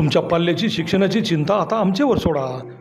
तुमच्या पाल्याची शिक्षणाची चिंता आता आमच्यावर सोडा.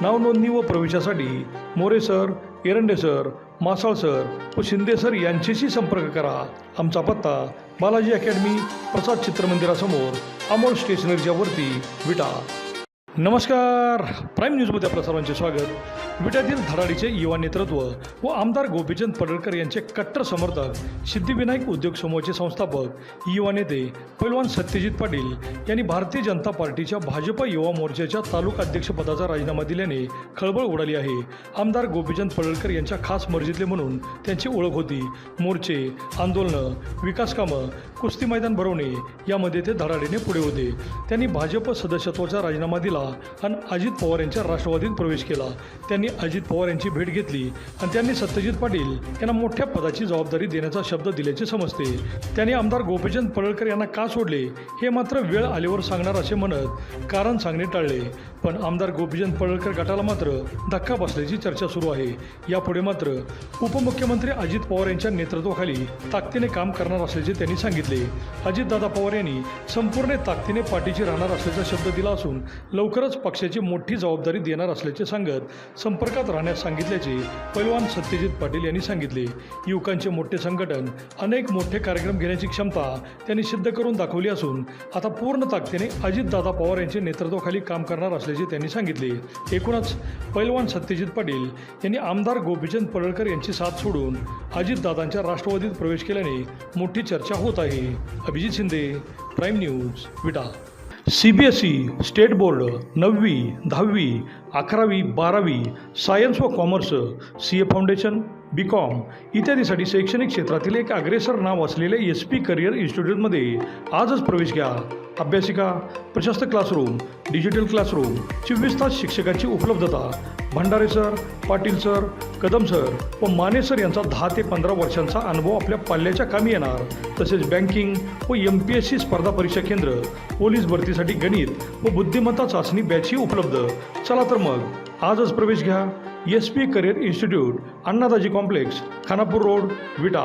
नावनोंदणी व प्रवेशासाठी More sir Erande sir Masal sir व शिंदे सर यांच्याशी संपर्क करा. आमचा पत्ता बालाजी अकॅडमी प्रसाद चित्रमंदिरासमोर अमोल स्टेशनरीच्या वरती विटा. नमस्कार. प्राईम न्यूजमध्ये आपल्या सर्वांचे स्वागत. विट्यातील धडाडीचे युवा नेतृत्व व आमदार गोपीचंद पडळकर यांचे कट्टर समर्थक सिद्धिविनायक उद्योग समूहाचे संस्थापक युवा नेते पैलवान सत्यजित पाटील यांनी भारतीय जनता पार्टीच्या भाजप युवा मोर्चाच्या तालुका अध्यक्षपदाचा राजीनामा दिल्याने खळबळ उडाली आहे. आमदार गोपीचंद पडळकर यांच्या खास मर्जीतले म्हणून त्यांची ओळख होती. मोर्चे आंदोलनं विकासकामं कुस्ती मैदान भरवणे यामध्ये ते धडाडीने पुढे होते. त्यांनी भाजप सदस्यत्वाचा राजीनामा दिला आणि अजित पवार यांच्या राष्ट्रवादीत प्रवेश केला. त्यांनी यांनी अजित पवार यांची भेट घेतली आणि त्यांनी सत्यजित पाटील यांना मोठ्या पदाची जबाबदारी देण्याचा शब्द दिल्याचे समजते. त्यांनी आमदार गोपीचंद पडळकर यांना का सोडले? हे मात्र वेळ आल्यावर सांगणार असे म्हणत कारण सांगणे टाळले. पण आमदार गोपीचंद पडळकर गटाला मात्र धक्का बसल्याची चर्चा सुरू आहे. यापुढे मात्र उपमुख्यमंत्री अजित पवार यांच्या नेतृत्वाखाली ताकदीने काम करणार असल्याचे त्यांनी सांगितले. अजितदादा पवार यांनी संपूर्ण ताकदीने पाठीशी राहणार असल्याचा शब्द दिला असून लवकरच पक्षाची मोठी जबाबदारी देणार असल्याचे सांगत संपर्कात राहण्यास सांगितल्याचे पैलवान सत्यजित पाटील यांनी सांगितले. युवकांचे मोठे संघटन अनेक मोठे कार्यक्रम घेण्याची क्षमता त्यांनी सिद्ध करून दाखवली असून आता पूर्ण ताकदीने अजितदादा पवार यांच्या नेतृत्वाखाली काम करणार असल्याचे त्यांनी सांगितले. एकूणच पैलवान सत्यजित पाटील यांनी आमदार गोपीचंद पडळकर यांची साथ सोडून अजितदादांच्या राष्ट्रवादीत प्रवेश केल्याने मोठी चर्चा होत आहे. Abhijit Shinde prime news Vita. C B S E state board नववी दहावी अकरावी बारावी सायन्स व commerce C A foundation B com इत्यादीसाठी शैक्षणिक क्षेत्रातील एक अग्रेसर नाव असलेल्या एस पी करिअर इन्स्टिट्यूटमध्ये आजच प्रवेश घ्या. अभ्यासिका प्रशस्त क्लासरूम डिजिटल क्लासरूम चोवीस तास शिक्षकाची उपलब्धता. Bhandare sir Patil sir Kadam sir व माने सर यांचा दहा ते पंधरा वर्षांचा अनुभव आपल्या पाल्याच्या कामी येणार. तसेच बँकिंग व एम पी एस सी स्पर्धा परीक्षा केंद्र पोलीस भरतीसाठी गणित व बुद्धिमत्ता चाचणी बॅचही उपलब्ध. चला तर मग आजच प्रवेश घ्या. S P career institute Annadaji complex Khanapur road Vita.